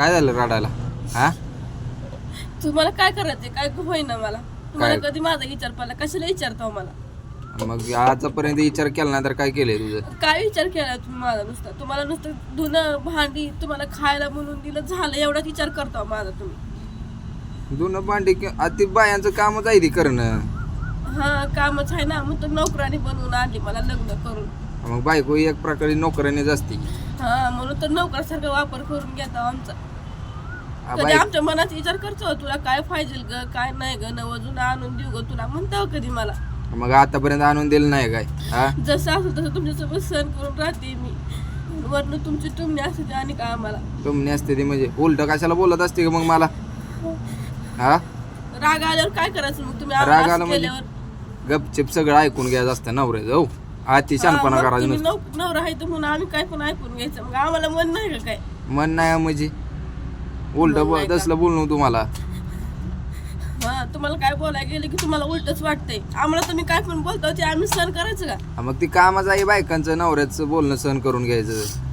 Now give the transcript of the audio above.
काय झालं रडायला? हा? तुम्हाला काय करायचंय? काय होईना मला? तुम्हाला काय? कधी माझा विचार पडला? कशाला विचारता मला? मग आजपर्यंत विचार केला नाही तर काय केलंय तुझं? काय विचार केला तुम्ही माझा नुसता? तुम्हाला नुसतं धुणं भांडी तुम्हाला खायला म्हणून दिलं झालं एवढाच विचार करता माझा तुम्ही. दोन भांडी कि- आ, ते बायांचं कामच आहे ती करणं. हा कामच आहे ना. मग तर नोकराने बनवून आणली मला लग्न करून. मग बायको एक प्रकारे नोकऱ्यानेच असते. हा म्हणून तर नोकरासारखा वापर करून घेता आमचा. कधी आमच्या मनात विचार करतो तुला काय पाहिजे ग काय नाही ग नवजून आणून देऊ ग तुला म्हणतो कधी मला. मग आतापर्यंत आणून दिलं नाही काय? हा? जसं असं तसं तुमच्यासोबत सण करून राहते मी. वरनं तुमची तुम्ही असते आणि का आम्हाला तुमने असते ती म्हणजे उलट कशाला बोलत असते का मग मला? हा? राग आल्यावर काय करायचं मग? तुम्ही राग आला म्हणजे? केल्यावर. गपचिप सगळं ऐकून घ्यायचं असतं नवरे जाऊ. हा, शानपणा मग करायचं तुम्ही नसतं. नव- नवरा आहे तर म्हणून आम्ही काय पण ऐकून घ्यायचं. मग आम्हाला मन नाही का काय? मन नाही म्हणजे? उलट? तसलं बोलणं तुम्हाला. हा तुम्हाला काय बोलायला गेलं की तुम्हाला उलटच वाटतंय. आम्हाला तुम्ही काय पण बोलता ते आम्ही सण करायचं का? हा, मग ती कामाचं आहे बायकांचं नवऱ्याचं बोलणं सहन करून घ्यायचं.